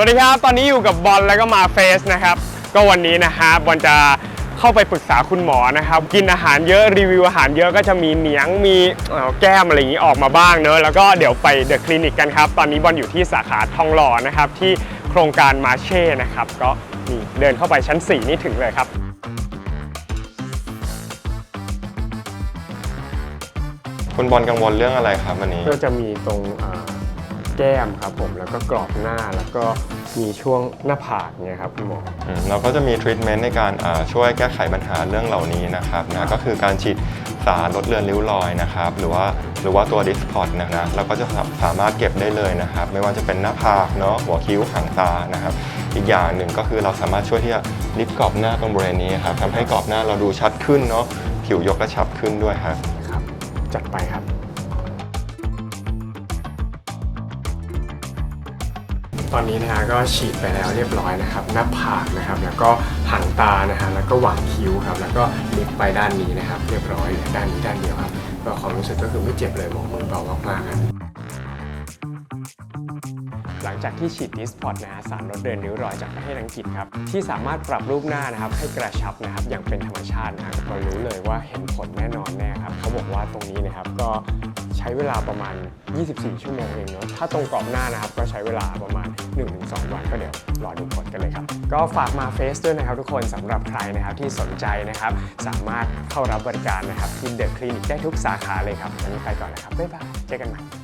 สวัสดีครับ ตอนนี้อยู่กับบอลแล้วก็มาเฟสนะครับ ก็วันนี้นะฮะบอลจะเข้าไปปรึกษาคุณหมอนะครับ กินอาหารเยอะรีวิวอาหารเยอะก็จะมีเหนียงมีเอ่อแก้มอะไรอย่างนี้ออกมาบ้างเนอะแล้วก็เดี๋ยวไปเดอะคลินิกกันครับ ตอนนี้บอลอยู่ที่สาขาทองหล่อนะครับ ที่โครงการมาเช่นะครับ ก็นี่เดินเข้าไปชั้น 4 นี่ถึงเลยครับคุณบอลกังวลเรื่องอะไรครับวันนี้ ก็จะมีตรงอ่า แก้มครับผมแล้วก็กรอบหน้าแล้วก็มีช่วงหน้าผากเนี่ยครับคุณหมอ อืมเราก็จะมีทรีทเมนต์ในการอ่าช่วยแก้ไขปัญหาเรื่องเหล่านี้นะครับนะก็คือการฉีดสารลดเลือนริ้วรอยนะครับหรือว่าหรือว่าตัวดิสพอตนะนะเราก็จะสาสามารถเก็บได้เลยนะครับ ไม่ว่าจะเป็นหน้าผากเนาะหัวคิ้วหางตานะครับ อีกอย่างหนึ่งก็คือเราสามารถช่วยที่จะลิฟต์กรอบหน้าตรงบริเวณนี้ครับทำให้กรอบหน้าเราดูชัดขึ้นเนาะผิวยกกระชับขึ้นด้วยครับ ครับจัดไปครับ ตอนนี้นะฮะก็ฉีดไปแล้วเรียบร้อยนะครับ หน้าผากนะครับ แล้วก็หางตานะฮะแล้วก็หว่างคิ้วครับ แล้วก็ลิปไปด้านนี้นะครับ เรียบร้อยเหลือด้านนี้ด้านเดียวครับก็ความรู้สึกก็คือไม่เจ็บเลยหมอมือเบามากๆครับ หลังจากที่ฉีดดิสพอตนะฮะสารลดเดินริ้วรอยจากประเทศอังกฤษครับที่สามารถปรับรูปหน้านะครับให้กระชับนะครับอย่างเป็นธรรมชาตินะครับก็รู้เลยว่าเห็นผลแน่นอนแน่ครับเขาบอกว่าตรงนี้นะครับก็ใช้เวลาประมาณ 24 ชั่วโมงเองเนาะถ้าตรงกรอบหน้านะครับก็ใช้เวลาประมาณ 1-2 วันก็เดี๋ยวรอดูผลกันเลยครับ ก็ฝากมาเฟสด้วยนะครับทุกคนสำหรับใครนะครับที่สนใจนะครับ สามารถเข้ารับบริการนะครับที่เดอะคลินิกได้ทุกสาขาเลยครับวันนี้ไปก่อนนะครับบ๊ายบายเจอกันใหม่